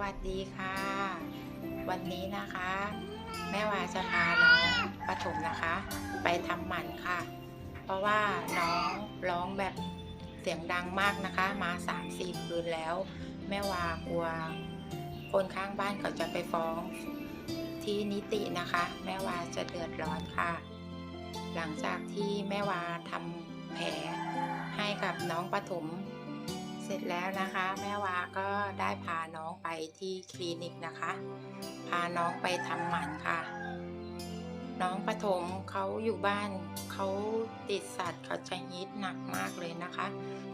วัสดีค่ะ วันนี้นะคะ แม่วาจะพาน้องปฐมนะคะ ไปทำหมันค่ะ เพราะว่าน้องร้องแบบเสียงดังมากนะคะ มาสามสี่คืนแล้ว แม่วากลัว คนข้างบ้านเขาจะไปฟ้องที่นิตินะคะ แม่วาจะเดือดร้อนค่ะ หลังจากที่แม่วาทำแผลให้กับน้องปฐม ร็จแล้วนะคะ แม่วาก็ได้พาน้องไปที่คลินิกนะคะ พาน้องไปทำหมันค่ะ น้องปฐมเขาอยู่บ้านเขาติดสัตว์เขาจะฮิตหนักมากเลยนะคะ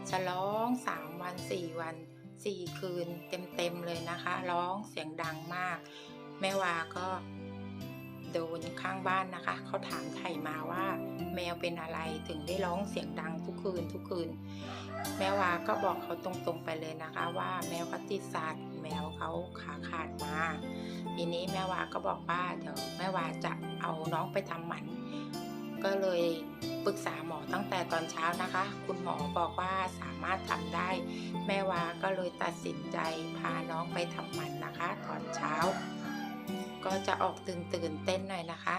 จะร้องสามวันสี่วันสี่คืนเต็มๆเลยนะคะ ร้องเสียงดังมาก แม่วาก็ โดนข้างบ้านนะคะ เขาถามไถ่มาว่า แมวเป็นอะไรถึงได้ร้องเสียงดังทุกคืนทุกคืน แม่วาก็บอกเขาตรงๆไปเลยนะคะ ว่าแมวเขาติดสัตว์แมวเขาขาขาดมา ทีนี้แม่วาก็บอกว่าเดี๋ยวแม่วาจะเอาน้องไปทำหมัน ก็เลยปรึกษาหมอตั้งแต่ตอนเช้านะคะ คุณหมอบอกว่าสามารถทำได้ แม่วาก็เลยตัดสินใจพาน้องไปทำหมันนะคะ ตอนเช้า ก็จะออกตื่นตื่นเต้นหน่อยนะคะ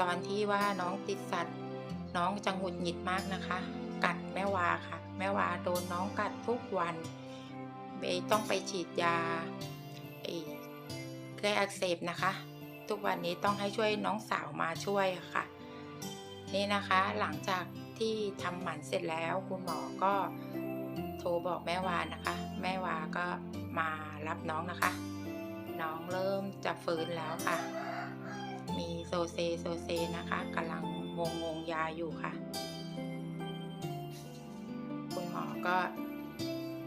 ตอนที่ว่าน้องติดสัตว์ น้องจะหงุดหงิดมากนะคะ กัดแม่วาค่ะ แม่วาโดนน้องกัดทุกวันเบย์ต้องไปฉีดยาไอ้แก้อักเสบนะคะ ทุกวันนี้ต้องให้ช่วยน้องสาวมาช่วยค่ะ นี่นะคะหลังจากที่ทำหมันเสร็จแล้วคุณหมอก็โทรบอกแม่วานะคะ แม่วาก็มารับน้องนะคะ น้องเริ่มจะฟื้นแล้วค่ะ มีโซเซโซเซนะคะกำลังงงงยาอยู่ค่ะ คุณหมอก็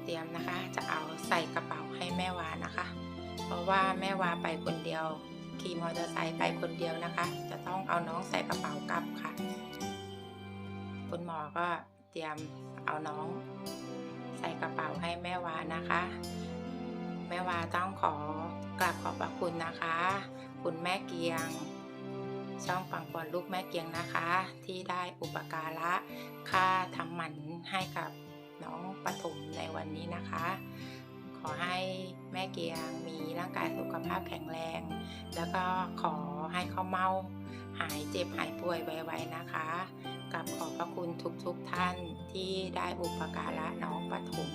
เตรียมนะคะจะเอาใส่กระเป๋าให้แม่วานะคะ เพราะว่าแม่วาไปคนเดียวขี่มอเตอร์ไซค์ไปคนเดียวนะคะ จะต้องเอาน้องใส่กระเป๋ากลับค่ะ คุณหมอก็เตรียมเอาน้องใส่กระเป๋าให้แม่วานะคะ แม่วาต้องขอกราบขอบพระคุณนะคะ คุณแม่เกียง ช่องปังปอนลูกแม่เกียงนะคะ ที่ได้อุปการะค่าทำหมันให้กับน้องปฐมในวันนี้นะคะ ขอให้แม่เกียงมีร่างกายสุขภาพแข็งแรง แล้วก็ขอให้เขาเมาหายเจ็บหายป่วยไวๆนะคะกับขอบพระคุณทุกๆทท่านที่ได้อุปการะน้องปฐม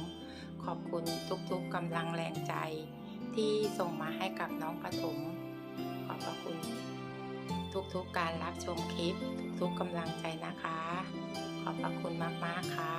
ขอบคุณทุกๆกำลังแรงใจ ที่ส่งมาให้กับน้องปฐมขอบพระคุณ ทุกๆการรับชมคลิป ทุกๆกำลังใจนะคะ ขอบพระคุณมากๆค่ะ